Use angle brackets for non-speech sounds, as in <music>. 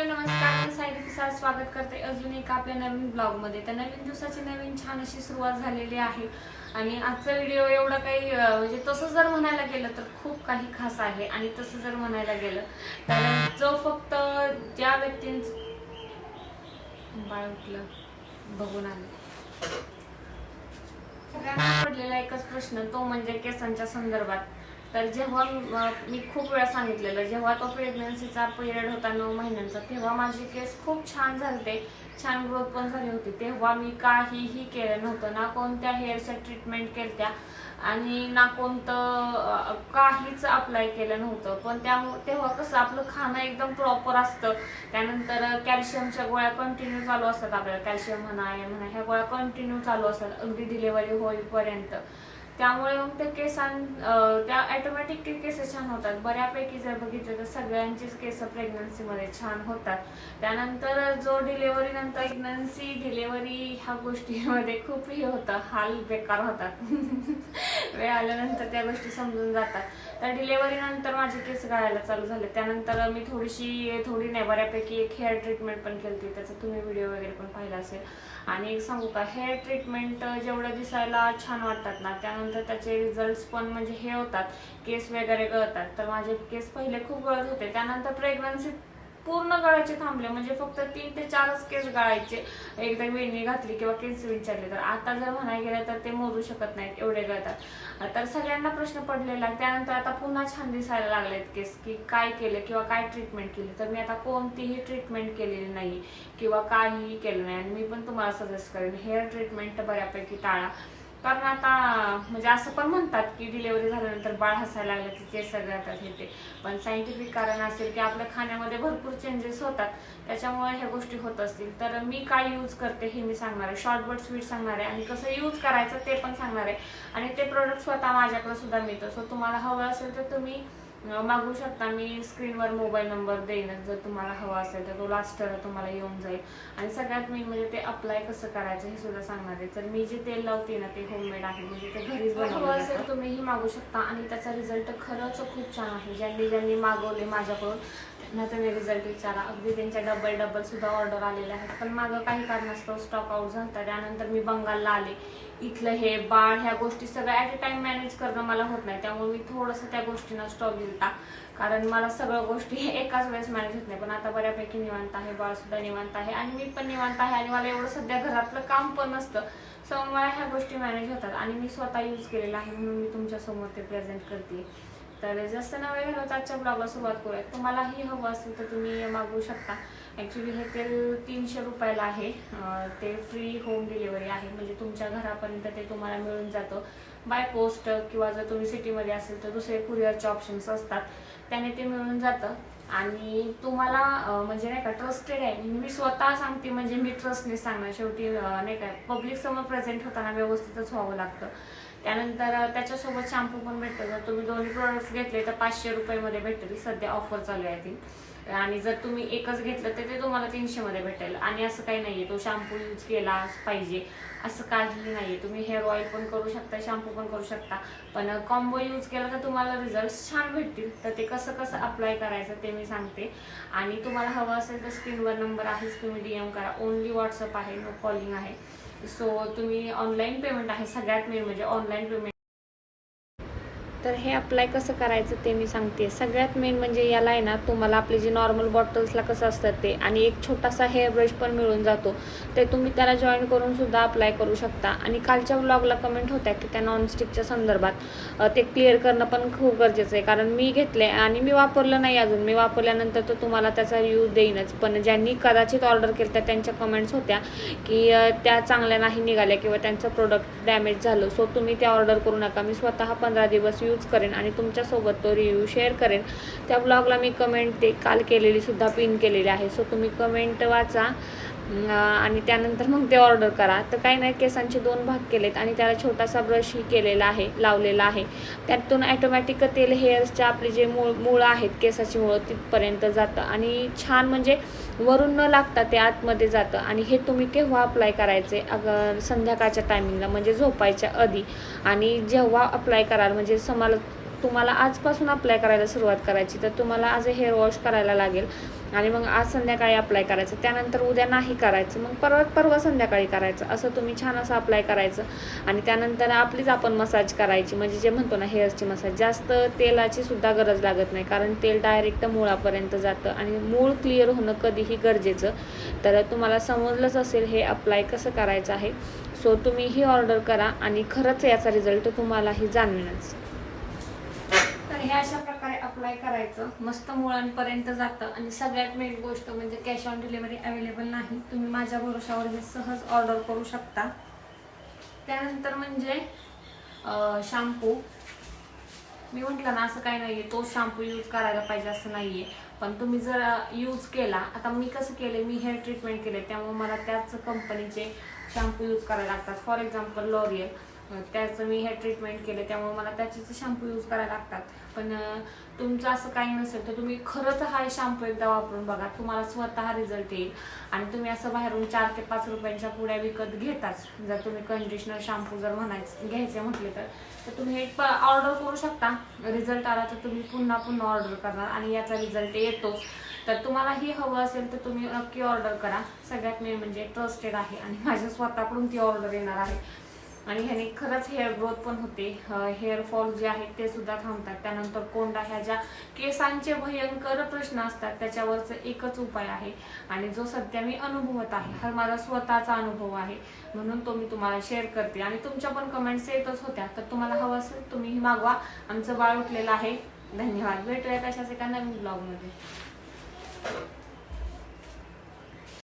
Hello नमस्कार. मी सायली पिसाळ स्वागत करते. अजून एका आपल्या नवीन ब्लॉगमध्ये. तर नवीन दिवसाची नवीन छान अशी सुरुवात झालेली आहे. आणि आजचा व्हिडिओ एवढा काही म्हणजे तसं जर म्हणायला गेलं तर खूप काही खास आहे. आणि तसं जर म्हणायला गेलं तर जो फक्त ज्या व्यक्तींच बाळ उठलं. बघून आले. सगळ्यांना पडलेला एकच प्रश्न तो म्हणजे केसांच्या संदर्भात. तर जेव्हा मी खूप वेळा सांगितलेलं जेव्हा तो प्रेग्नन्सीचा पिरियड होता नऊ महिन्यांचा तेव्हा माझी केस खूप छान झालते. छान ग्रोथ पण झाली होती. तेव्हा मी काहीही केलं नव्हतं. ना कोणत्या हेअरच्या ट्रीटमेंट केल्या आणि ना कोणतं काहीच अप्लाय केलं नव्हतं. पण त्यामुळे तेव्हा कसं आपलं खाणं एकदम प्रॉपर असतं. त्यानंतर कॅल्शियमच्या गोळ्या कंटिन्यू चालू असतात आपल्याला. कॅल्शियम म्हणा हे म्हणा ह्या गोळ्या कंटिन्यू चालू असतात. अगदी डिलेवरी होईपर्यंत. त्यामुळे मग ते केसां त्या त्या ऑटोमॅटिक केस छान होतात. बऱ्यापैकी जर बघितलं तर सगळ्यांचीच केस प्रेग्नन्सीमध्ये छान होतात. त्यानंतर जो डिलेवरी नंतर प्रेग्नन्सी डिलेवरी ह्या गोष्टीमध्ये खूप हे होतं. हाल बेकार होतात. <laughs> वेळ आल्यानंतर त्या गोष्टी समजून जातात. तर डिलेवरीनंतर माझे केस गाळायला चालू झाले. त्यानंतर मी थोडीशी थोडी नाही बऱ्यापैकी एक हेअर ट्रीटमेंट पण केली त्याचा तुम्ही व्हिडिओ वगैरे पण पाहिला असेल. आणि एक सांगू का? हेअर ट्रीटमेंट जेवढं दिसायला छान वाटतात ना त्यानंतर त्याचे रिझल्ट पण म्हणजे हे होतात केस वगैरे गळतात तर माझे केस पहिले खूप गळत होते. त्यानंतर प्रेग्नन्सी पूर्ण गळायचे थांबले. म्हणजे फक्त तीन ते चारच केस गळायचे. एकदा वेणी घातली किंवा केस विचारले. तर आता जर म्हणायला गेलं तर ते मोजू शकत नाहीत एवढे गळतात. तर सगळ्यांना प्रश्न पडलेला त्यानंतर आता पुन्हा छान दिसायला लागलेत केस की काय केलं किंवा काय ट्रीटमेंट केली. तर मी आता कोणतीही ट्रीटमेंट केलेली नाही किंवा काहीही केलं नाही. आणि मी पण तुम्हाला सजेस्ट करेन हेअर ट्रीटमेंट बऱ्यापैकी टाळा. कारण आता म्हणजे असं पण म्हणतात की डिलेवरी झाल्यानंतर बाळ हसायला लागलं की केस सगळ्यात हे ते. पण सायंटिफिक कारण असेल की आपल्या खाण्यामध्ये भरपूर चेंजेस होतात. त्याच्यामुळे ह्या गोष्टी होत असतील. तर मी काय यूज करते हे मी सांगणार आहे. शॉर्टबट स्वीट सांगणार आहे. आणि कसं यूज करायचं ते पण सांगणार आहे. आणि ते प्रोडक्ट स्वतः माझ्याकडे सुद्धा मिळतं. सो तुम्हाला हवं असेल तर तुम्ही मागू शकता. मी स्क्रीनवर मोबाईल नंबर देईनच जर तुम्हाला हवा असेल तर तो लास्टर तुम्हाला येऊन जाईल. आणि सगळ्यात मेन म्हणजे ते अप्लाय कसं करायचं हे सुद्धा सांगणार आहे. तर मी जे तेल लावते ना ते होममेड आहे. म्हणजे ते घरीच हवं असेल तुम्हीही मागू शकता. आणि त्याचा रिझल्ट खरंच खूप छान आहे. ज्यांनी ज्यांनी मागवले माझ्याकडून त्यांना तुम्ही रिझल्ट विचारा. अगदी त्यांच्या डबल डबल सुद्धा ऑर्डर आलेल्या आहेत. पण मागं काही कारणास्तव स्टॉक आउट झाला त्यानंतर मी बंगालला आले. इथलं हे बाळ ह्या गोष्टी सगळ्या ॲट अ टाइम मॅनेज करणं मला होत नाही. त्यामुळे मी थोडंसं त्या गोष्टींना स्टॉप दिलता. कारण मला सगळ्या गोष्टी <laughs> एकाच वेळेस मॅनेज होत नाही. पण आता बऱ्यापैकी निवांत आहे. बाळसुद्धा निवांत आहे. आणि मी पण निवांत आहे. आणि मला एवढं सध्या घरातलं काम पण नसतं. सो मला ह्या गोष्टी मॅनेज होतात. आणि मी स्वतः यूज केलेला आहे. म्हणून मी तुमच्यासमोर ते प्रेझेंट करते तर जास्त नव्हे घालवत आजच्या ब्लॉगला सुरुवात करूयात. तुम्हालाही हवं असेल तर तुम्ही मागवू शकता. ॲक्च्युली हे तेल तीनशे रुपयाला आहे. ते फ्री होम डिलिव्हरी आहे. म्हणजे तुमच्या घरापर्यंत ते तुम्हाला मिळून जातं. बाय पोस्ट किंवा जर तुम्ही सिटीमध्ये असेल तर दुसरे कुरिअरचे ऑप्शन्स असतात. त्याने ते मिळून जातं. आणि तुम्हाला म्हणजे नाही का ट्रस्टेड आहे. मी स्वतः सांगते म्हणजे मी ट्रस्टने सांगणार. शेवटी नाही का पब्लिक समोर प्रेझेंट होताना व्यवस्थितच व्हावं लागतं. त्यानंतर त्याच्यासोबत शॅम्पू पण भेटतो. जर तुम्ही दोन्ही प्रोडक्ट्स घेतले तर पाचशे रुपयेमध्ये भेटेल सध्या ऑफर चालू आहे ती. आणि जर तुम्ही एकच घेतलं तर ते तुम्हाला तीनशे मध्ये भेटेल. आणि असं काही नाही आहे तो शॅम्पू यूज केला पाहिजे. असं काहीही आहे तुम्ही हेअर ऑइल पण करू शकता शॅम्पू पण करू शकता. पण कॉम्बो यूज केला तर तुम्हाला रिझल्ट छान भेटतील. तर ते कसं कसं अप्लाय करायचं ते मी सांगते. आणि तुम्हाला हवं असेल तर स्क्रीनवर नंबर आहेच. तुम्ही डी एम करा. ओनली व्हॉट्सअप आहे. नो कॉलिंग आहे. सो तुम्ही ऑनलाईन पेमेंट आहे. सगळ्यात मेन म्हणजे ऑनलाईन पेमेंट तर हे अप्लाय कसं करायचं ते मी सांगते. सगळ्यात मेन म्हणजे याला आहे ना तुम्हाला आपले जे नॉर्मल बॉटल्सला कसं असतात ते आणि एक छोटासा हेअर ब्रश पण मिळून जातो. ते तुम्ही त्याला जॉईन करून सुद्धा अप्लाय करू शकता. आणि कालच्या ब्लॉगला कमेंट होत्या की त्या नॉनस्टिकच्या संदर्भात. ते क्लिअर करणं पण खूप गरजेचं आहे. कारण मी घेतले आणि मी वापरलं नाही अजून. मी वापरल्यानंतर तर तुम्हाला त्याचा रिव्ह्यू देईनच. पण ज्यांनी कदाचित ऑर्डर केलं त्या त्यांच्या कमेंट्स होत्या की त्या चांगल्या नाही निघाल्या किंवा त्यांचं प्रोडक्ट डॅमेज झालं. सो तुम्ही त्या ऑर्डर करू नका. मी स्वतः पंधरा दिवस यूज करेन आणि तुमच्यासोबत तो रिव्ह्यू शेअर करेन. त्या ब्लॉगला मी कमेंट ते काल केलेली सुद्धा पिन केलेली आहे. सो तुम्ही कमेंट वाचा. आणि त्यानंतर मग ते ऑर्डर करा. तर काही नाही केसांचे दोन भाग केलेत आणि त्याला छोटासा ब्रशही केलेला आहे लावलेला आहे. त्यातून ॲटोमॅटिक तेल हेअर्सच्या आपले जे मूळ मुळं आहेत केसाची मुळं तिथपर्यंत जातं. आणि छान म्हणजे वरून न लागता ते आतमध्ये जातं. आणि हे तुम्ही केव्हा अप्लाय करायचे? अगर संध्याकाळच्या टायमिंगला म्हणजे झोपायच्या आधी. आणि जेव्हा अप्लाय कराल म्हणजे समाला तुम्हाला आजपासून अप्लाय करायला सुरुवात करायची तर तुम्हाला आज हेअर वॉश करायला लागेल. आणि मग आज संध्याकाळी अप्लाय करायचं. त्यानंतर उद्या नाही करायचं. मग परत परवा संध्याकाळी करायचं. असं तुम्ही छान असं अप्लाय करायचं. आणि त्यानंतर आपलीच आपण मसाज करायची. म्हणजे जे म्हणतो ना हेअरची मसाज जास्त तेलाची सुद्धा गरज लागत नाही. कारण तेल डायरेक्ट मुळापर्यंत जातं. आणि मूळ क्लिअर होणं कधीही गरजेचं. तर तुम्हाला समजलंच असेल हे अप्लाय कसं करायचं आहे. सो तुम्ही ही ऑर्डर करा. आणि खरंच याचा रिझल्ट तुम्हालाही जाणवेनच तर हे अशा प्रकारे अप्लाय करायचं. मस्त मुळांपर्यंत जातं. आणि सगळ्यात मेन गोष्ट म्हणजे कॅश ऑन डिलिव्हरी अवेलेबल नाही. तुम्ही माझ्या भरोशावर हे सहज ऑर्डर करू शकता. त्यानंतर म्हणजे शॅम्पू मी म्हटलं ना असं काही नाहीये. तो शॅम्पू यूज करायला पाहिजे असं नाहीये. पण तुम्ही जर यूज केला आता मी कसं केले मी हेअर ट्रीटमेंट केले त्यामुळे मला त्याच कंपनीचे शॅम्पू यूज करायला लागतात. फॉर एक्झाम्पल लॉरियल त्याचं मी हे ट्रीटमेंट केलं त्यामुळे मला त्याचेच शॅम्पू यूज करायला लागतात. पण तुमचं असं काही नसेल तर तुम्ही खरंच हा शॅम्पू एकदा वापरून बघा. तुम्हाला स्वतः रिझल्ट येईल. आणि तुम्ही असं बाहेरून चार ते पाच रुपयांच्या पुड्या विकत घेताच. जर तुम्ही कंडिशनर शॅम्पू जर म्हणायचं घ्यायचे म्हटले तर तर तुम्ही एक ऑर्डर करू शकता. रिझल्ट आला तर तुम्ही पुन्हा पुन्हा ऑर्डर करणार आणि याचा रिझल्ट येतोच तर तुम्हाला ही हवं असेल तर तुम्ही नक्की ऑर्डर करा. सगळ्यात मेन म्हणजे ट्रस्टेड आहे आणि माझ्या स्वतःकडून ती ऑर्डर येणार आहे. आणि ह्याने खरंच हेअर ग्रोथ पण होते. हेअर फॉल जे आहेत ते सुद्धा थांबतात. त्यानंतर कोंडा ह्या ज्या केसांचे भयंकर प्रश्न असतात त्याच्यावरचं एकच उपाय आहे. आणि जो सध्या मी अनुभवत आहे हा माझा स्वतःचा अनुभव आहे. म्हणून तो मी तुम्हाला शेअर करते. आणि तुमच्या पण कमेंट्स येतच होत्या. तर तुम्हाला हवं असेल तुम्ही मागवा. आमचं बाळ उठलेलं आहे. धन्यवाद. भेटूयात अशाच एका नवीन ब्लॉगमध्ये